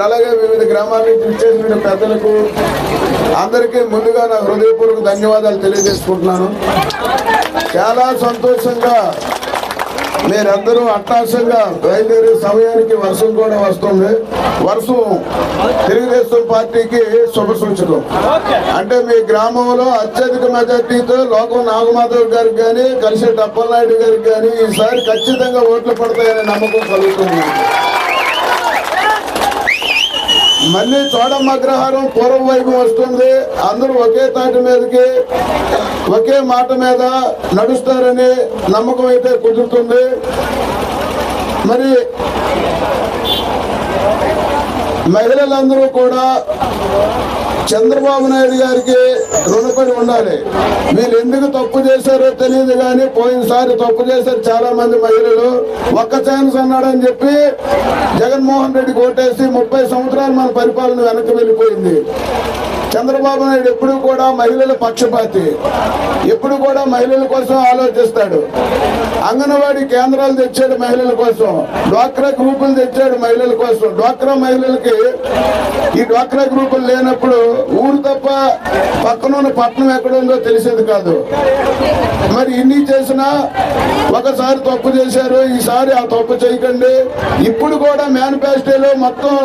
మరి అలాగే వివిధ గ్రామాల నుంచి ఇచ్చేసిన పెద్దలకు అందరికీ ముందుగా నా హృదయపూర్వక ధన్యవాదాలు తెలియజేసుకుంటున్నాను. చాలా సంతోషంగా మీరందరూ అట్టాసంగా బయలుదేరే సమయానికి వర్షం కూడా వస్తుంది. వర్షం తెలుగుదేశం పార్టీకి శుభ సూచకం. అంటే మీ గ్రామంలో అత్యధిక మెజార్టీతో లోకం నాగమాధవ్ గారికి కానీ కలిసి డప్పలనాయుడు గారికి కానీ ఈసారి ఖచ్చితంగా ఓట్లు పడతాయనే నమ్మకం కలుగుతుంది. మళ్ళీ చోడమ్మ అగ్రహారం పూర్వం వైపు వస్తుంది. అందరూ ఒకే తాటి మీదకి ఒకే మాట మీద నడుస్తారని నమ్మకం అయితే కుదురుతుంది. మరి మహిళలందరూ కూడా చంద్రబాబు నాయుడు గారికి రుణపడి ఉండాలి. వీళ్ళు ఎందుకు తప్పు చేశారో తెలియదు కానీ పోయినసారి తప్పు చేశారు చాలా మంది మహిళలు. ఒక్క ఛాన్స్ అన్నాడని చెప్పి జగన్మోహన్ రెడ్డి ఓటేసి ముప్పై సంవత్సరాలు మన పరిపాలన వెనక్కి వెళ్ళిపోయింది. చంద్రబాబు నాయుడు ఎప్పుడు కూడా మహిళల పక్షపాతి. ఎప్పుడు కూడా మహిళల కోసం ఆలోచిస్తాడు. అంగన్వాడీ కేంద్రాలు తెచ్చాడు మహిళల కోసం. డ్వాక్రా గ్రూపులు తెచ్చాడు మహిళల కోసం. డ్వాక్రా మహిళలకి ఈ డ్వాక్రా గ్రూపులు లేనప్పుడు ఊరు తప్ప పక్కనున్న పట్టణం ఎక్కడ ఉందో తెలిసేది కాదు. మరి ఇన్ని చేసినా ఒకసారి తప్పు చేశారు ఈసారి ఆ తప్పు చేయకండి. ఇప్పుడు కూడా మేనిఫెస్టోలో మొత్తం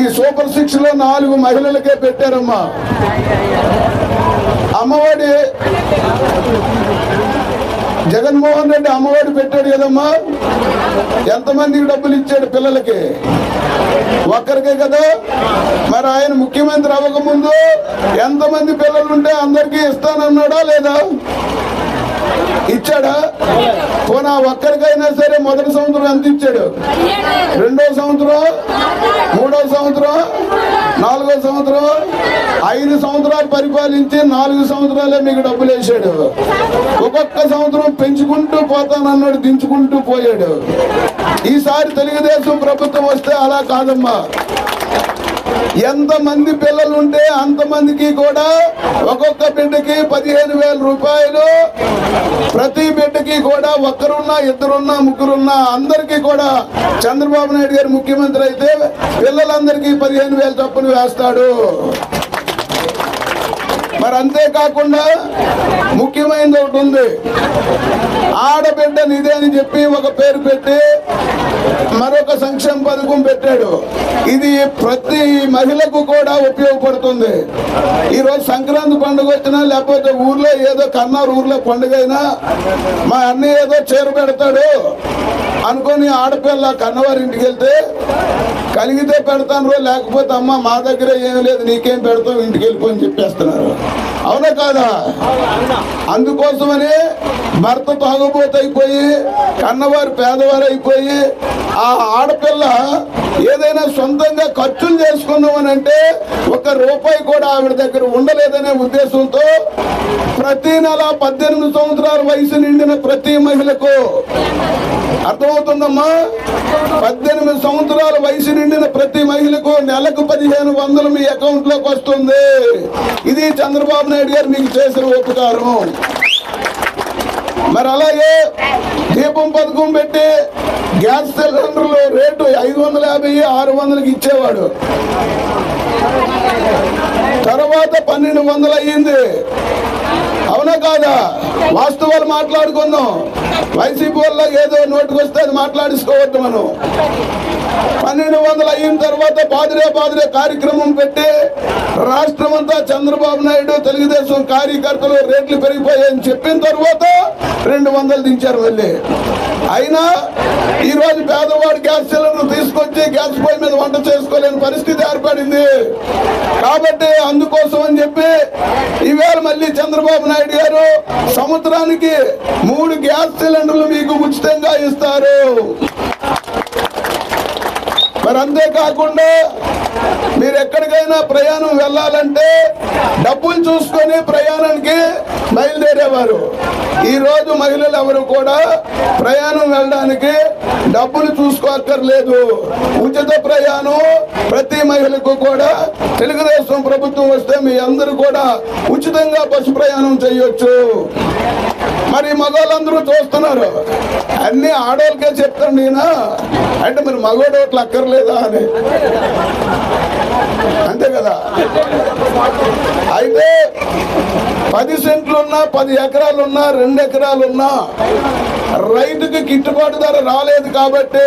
ఈ సూపర్ సిక్స్లో నాలుగు మహిళలకి పెట్టారమ్మా. అమ్మఒడి జగన్మోహన్ రెడ్డి అమ్మఒడి పెట్టాడు కదమ్మా. ఎంతమందికి డబ్బులు ఇచ్చాడు పిల్లలకి? ఒక్కరికే కదా? మరి ఆయన ముఖ్యమంత్రి అవ్వకముందు ఎంతమంది పిల్లలు ఉంటే అందరికీ ఇస్తానన్నాడా లేదా? ఇచ్చాడా? పోనా ఒక్కరికైనా సరే మొదటి సంవత్సరం ఎంత ఇచ్చాడు? రెండో సంవత్సరం? మూడో సంవత్సరం? నాలుగో సంవత్సరం ఐదు సంవత్సరాలు పరిపాలించి నాలుగు సంవత్సరాలే మీకు డబ్బులు వేసాడు. ఒక్కొక్క సంవత్సరం పెంచుకుంటూ పోతానన్నాడు దించుకుంటూ పోయాడు. ఈసారి తెలుగుదేశం ప్రభుత్వం వస్తే అలా కాదమ్మా. ఎంతమంది పిల్లలు ఉంటే అంతమందికి కూడా ఒక్కొక్క బిడ్డకి పదిహేను వేల రూపాయలు. ప్రతి బిడ్డకి కూడా ఒక్కరున్నా ఇద్దరున్నా ముగ్గురున్నా అందరికీ కూడా చంద్రబాబు నాయుడు గారు ముఖ్యమంత్రి అయితే పిల్లలందరికీ పదిహేను వేల చొప్పులు వేస్తాడు. మరి అంతేకాకుండా ముఖ్యమైనది ఒకటి ఉంది. ఆడబిడ్డ నిధి అని చెప్పి ఒక పేరు పెట్టి మరొక సంక్షేమ పథకం పెట్టాడు. ఇది ప్రతి మహిళకు కూడా ఉపయోగపడుతుంది. ఈరోజు సంక్రాంతి పండుగ వచ్చినా లేకపోతే ఊర్లో ఏదో కన్నారు ఊర్లో పండుగ అయినా మా అన్నయ్య ఏదో చేరు పెడతాడు. అనుకొని ఆడపిల్ల కన్నవారి ఇంటికి వెళ్తే కలిగితే పెడతాను రో లేకపోతే అమ్మ మా దగ్గర ఏం లేదు నీకేం పెడతావు ఇంటికి వెళ్ళిపోని చెప్పేస్తున్నారు. అవునా కాదా? అందుకోసమని భర్త తాగుబోతు అయిపోయి కన్నవారు పేదవారు అయిపోయి ఆ ఆడపిల్ల ఏదైనా సొంతంగా ఖర్చులు చేసుకున్నామని అంటే ఒక రూపాయి కూడా ఆవిడ దగ్గర ఉండలేదనే ఉద్దేశంతో ప్రతి నెల పద్దెనిమిది సంవత్సరాల వయసు నిండిన ప్రతి మహిళకు అవుతుందమ్మా. పద్దెనిమిది సంవత్సరాల వయసు నిండిన ప్రతి మహిళకు నెలకు పదిహేను వందలు మీ అకౌంట్లోకి వస్తుంది. ఇది చంద్రబాబు నాయుడు గారు మీకు చేసిన ఉపకారం. మరి అలాగే దీపం పథకం పెట్టి గ్యాస్ సిలిండర్లు రేటు ఐదు వందల యాభై ఆరు వందలకి ఇచ్చేవాడు. తర్వాత పన్నెండు వందలు అయ్యింది. అవునా కాదా? వాస్తవాలు మాట్లాడుకుందాం. వైసీపీ వల్ల ఏదో నోటికి వస్తే అది మాట్లాడించుకోవద్దు మనం. పన్నెండు వందలు అయిన తర్వాత పాదిరే పాదిరే కార్యక్రమం పెట్టి రాష్ట్రం అంతా చంద్రబాబు నాయుడు తెలుగుదేశం కార్యకర్తలు రేట్లు పెరిగిపోయాయని చెప్పిన తర్వాత రెండు వందలు దించారు వెళ్ళి అయినా ఈ రోజు పేదవాడు గ్యాస్ సిలిండర్ తీసుకొచ్చి గ్యాస్ పొయ్యి మీద వంట చేసుకోలేని పరిస్థితి ఏర్పడింది. కాబట్టి అందుకోసం అని చెప్పి ఈవేళ మళ్ళీ చంద్రబాబు నాయుడు గారు సంవత్సరానికి మూడు గ్యాస్ సిలిండర్లు మీకు ఉచితంగా ఇస్తారు. మరి అంతేకాకుండా మీరు ఎక్కడికైనా ప్రయాణం వెళ్ళాలంటే డబ్బులు చూసుకొని ప్రయాణానికి బయలుదేరేవారు. ఈరోజు మహిళలు ఎవరు కూడా ప్రయాణం వెళ్ళడానికి డబ్బులు చూసుకోక్కర్లేదు. ఉచిత ప్రయాణం ప్రతి మహిళకు కూడా తెలుగుదేశం ప్రభుత్వం వస్తే మీ అందరూ కూడా ఉచితంగా బస్సు ప్రయాణం చేయొచ్చు. మరి మగవాళ్ళందరూ చూస్తున్నారు. అన్ని ఆడవాళ్ళకే చెప్తాను నేను? అంటే మరి మగవాడు ఓట్లు అక్కర్లేదా అని. అంతే కదా? అయితే పది సెంట్లున్నా పది ఎకరాలున్నా రెండు ఎకరాలున్నా రైతుకి గిట్టుబాటు ధర రాలేదు కాబట్టి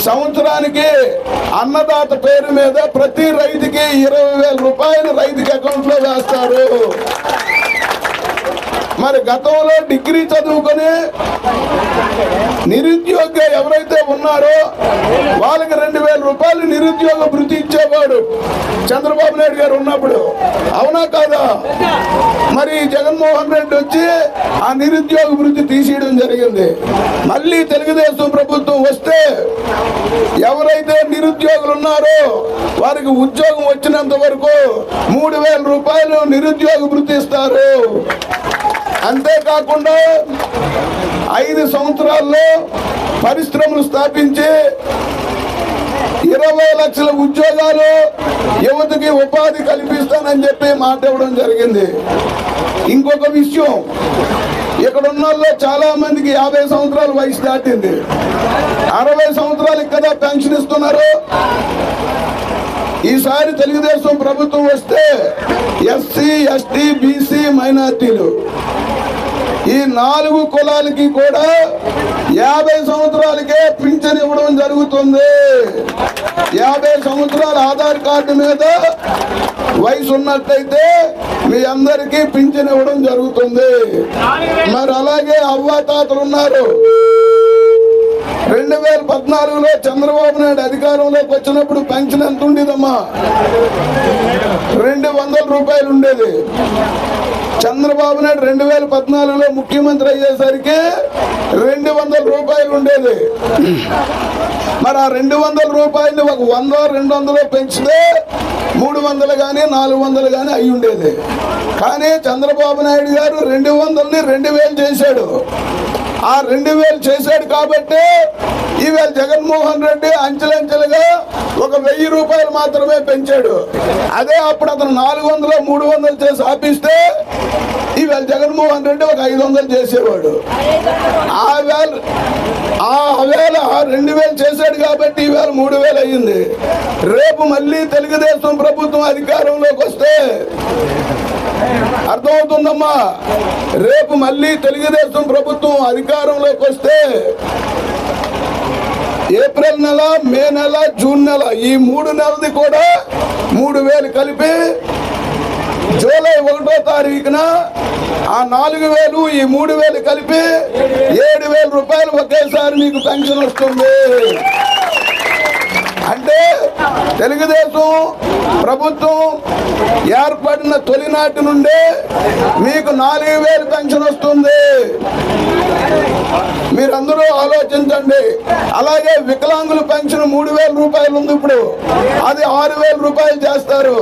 సంవత్సరానికి అన్నదాత పేరు మీద ప్రతి రైతుకి ఇరవై వేల రూపాయలు రైతుకి అకౌంట్లో వేస్తారు. మరి గతంలో డిగ్రీ చదువుకొని నిరుద్యోగ ఎవరైతే ఉన్నారో వాళ్ళకి రెండు వేల రూపాయలు నిరుద్యోగ భృతి ఇచ్చేవాడు చంద్రబాబు నాయుడు గారు ఉన్నప్పుడు. అవునా కాదా? మరి జగన్మోహన్ రెడ్డి వచ్చి ఆ నిరుద్యోగ భృతి తీసేయడం జరిగింది. మళ్ళీ తెలుగుదేశం ప్రభుత్వం వస్తే ఎవరైతే నిరుద్యోగులు ఉన్నారో వారికి ఉద్యోగం వచ్చినంత వరకు మూడు వేల రూపాయలు నిరుద్యోగ భృతి ఇస్తారు. అంతేకాకుండా ఐదు సంవత్సరాల్లో పరిశ్రమలు స్థాపించి ఇరవై లక్షల ఉద్యోగాలు యువతకి ఉపాధి కల్పిస్తానని చెప్పి మాట ఇవ్వడం జరిగింది. ఇంకొక విషయం ఇక్కడ ఉన్న వాళ్ళు చాలా మందికి యాభై సంవత్సరాల వయసు దాటింది. అరవై సంవత్సరాలు కదా పెన్షన్ ఇస్తున్నారు. ఈసారి తెలుగుదేశం ప్రభుత్వం వస్తే ఎస్సీ ఎస్టీ బీసీ మైనార్టీలు. ఈ నాలుగు కులాలకి కూడా యాభై సంవత్సరాలకే పింఛన్ ఇవ్వడం జరుగుతుంది. యాభై సంవత్సరాల ఆధార్ కార్డు మీద వయసు ఉన్నట్టయితే మీ అందరికీ పింఛన్ ఇవ్వడం జరుగుతుంది. మరి అలాగే అవ్వాతాతలు ఉన్నారు. రెండు వేల పద్నాలుగులో చంద్రబాబు నాయుడు అధికారంలోకి వచ్చినప్పుడు పెన్షన్ ఎంత ఉండేదమ్మా? రెండు వందల రూపాయలు ఉండేది. చంద్రబాబు నాయుడు రెండు వేల పద్నాలుగులో ముఖ్యమంత్రి అయ్యేసరికి రెండు వందల రూపాయలు ఉండేది. మరి ఆ రెండు వందల రూపాయలు ఒక వంద రెండు వందలు పెంచితే మూడు వందలు కానీ నాలుగు వందలు కానీ అయి ఉండేది. కానీ చంద్రబాబు నాయుడు గారు రెండు వందలని రెండు వేలు చేశాడు. ఆ రెండు వేలు చేశాడు కాబట్టి ఈవేళ జగన్మోహన్ రెడ్డి అంచెలంచెలుగా ఒక వెయ్యి రూపాయలు మాత్రమే పెంచాడు. అదే అప్పుడు అతను నాలుగు వందలు మూడు వందలు చేసి ఆపిస్తే ఈవేళ జగన్మోహన్ రెడ్డి ఒక ఐదు వందలు చేసేవాడు. ఆ వేళ ఆ వేళ రెండు వేలు చేశాడు కాబట్టి ఈవేళ మూడు వేలు అయ్యింది. రేపు మళ్ళీ తెలుగుదేశం ప్రభుత్వం అధికారంలోకి వస్తే అర్థమవుతుందమ్మా. రేపు మళ్ళీ తెలుగుదేశం ప్రభుత్వం అధికారంలోకి వస్తే ఏప్రిల్ నెల మే నెల జూన్ నెల ఈ మూడు నెలది కూడా మూడు వేలు కలిపి జూలై ఒకటో తారీఖున ఆ నాలుగు వేలు ఈ మూడు వేలు కలిపి ఏడు వేల రూపాయలు ఒకేసారి మీకు పెన్షన్ వస్తుంది. అంటే తెలుగుదేశం ప్రభుత్వం ఏర్పడిన తొలినాటి నుండే మీకు నాలుగు వేలు పెన్షన్ వస్తుంది. What? మీరందరూ ఆలోచించండి. అలాగే వికలాంగుల పెన్షన్ మూడు వేల రూపాయలు ఉంది ఇప్పుడు. అది ఆరు వేల రూపాయలు చేస్తారు.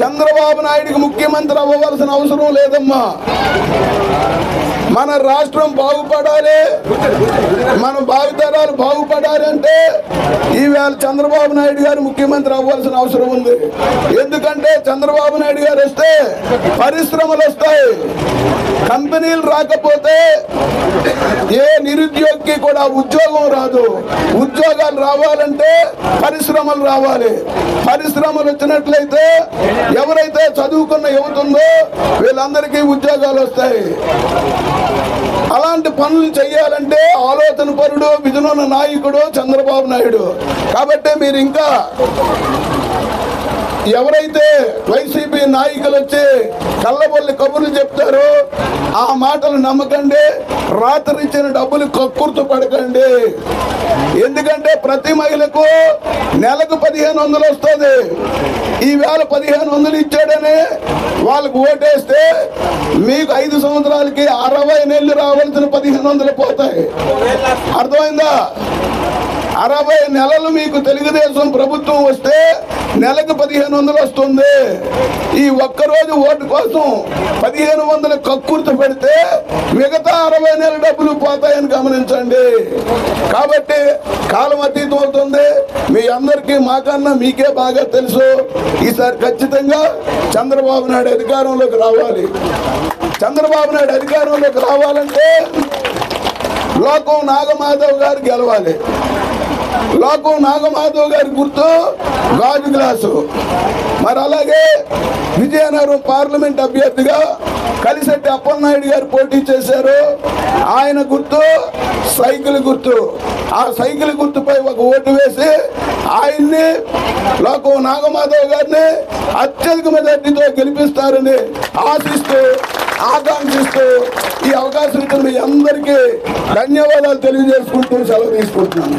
చంద్రబాబు నాయుడికి ముఖ్యమంత్రి అవ్వవలసిన అవసరం లేదమ్మా. మన రాష్ట్రం బాగుపడాలి. మన భావితరాలు బాగుపడాలి అంటే ఈవేళ చంద్రబాబు నాయుడు గారు ముఖ్యమంత్రి అవ్వాల్సిన అవసరం ఉంది. ఎందుకంటే చంద్రబాబు నాయుడు గారు వస్తే పరిశ్రమలు వస్తాయి. కంపెనీలు రాకపోతే ఏ నిరుద్యోగికి కూడా ఉద్యోగం రాదు. ఉద్యోగాలు రావాలంటే పరిశ్రమలు రావాలి. పరిశ్రమలు వచ్చినట్లయితే ఎవరైతే చదువుకున్న యువత ఉందో వీళ్ళందరికీ ఉద్యోగాలు వస్తాయి. అలాంటి పనులు చేయాలంటే ఆలోచన పరుడు విధునున్న నాయకుడు చంద్రబాబు నాయుడు. కాబట్టి మీరు ఇంకా ఎవరైతే వైసీపీ నాయకులు వచ్చి కళ్ళబొల్లి కబుర్లు చెప్తారో ఆ మాటలు నమ్మకండి రాత్రి ఇచ్చిన డబ్బులు కక్కుర్తు పడకండి. ఎందుకంటే ప్రతి మహిళకు నెలకు పదిహేను వందలు వస్తుంది. ఈవేళ పదిహేను వందలు ఇచ్చాడని వాళ్ళకు ఓటేస్తే మీకు ఐదు సంవత్సరాలకి అరవై నెలలు రావాల్సిన పదిహేను వందలు పోతాయి. అర్థమైందా? అరవై నెలలు మీకు తెలుగుదేశం ప్రభుత్వం వస్తే నెలకు పదిహేను వందలు వస్తుంది. ఈ ఒక్కరోజు ఓటు కోసం పదిహేను వందల కక్కుర్తి పెడితే మిగతా అరవై నెలల డబ్బులు పోతాయని గమనించండి. కాబట్టి కాలం అతీతం అవుతుంది మీ అందరికీ మాకన్నా మీకే బాగా తెలుసు. ఈసారి ఖచ్చితంగా చంద్రబాబు నాయుడు అధికారంలోకి రావాలి. చంద్రబాబు నాయుడు అధికారంలోకి రావాలంటే లోకం నాగమాధవ్ గారు గెలవాలి. లోకం నాగమాధవ్ గారి గుర్తు గాజు గ్లాసు. మరి అలాగే విజయనగరం పార్లమెంట్ అభ్యర్థిగా కలిసెట్టి అప్పలనాయుడు గారు పోటీ చేశారు. ఆయన గుర్తు సైకిల్ గుర్తు. ఆ సైకిల్ గుర్తుపై ఒక ఓటు వేసి ఆయన్ని లోకం నాగమాధవ్ గారిని అత్యధిక మెజార్టీతో గెలిపిస్తారని ఆశిస్తూ ఆకాంక్షిస్తూ ఈ అవకాశం ఇచ్చిన మీ అందరికీ ధన్యవాదాలు తెలియజేసుకుంటూ సెలవు తీసుకుంటున్నాను.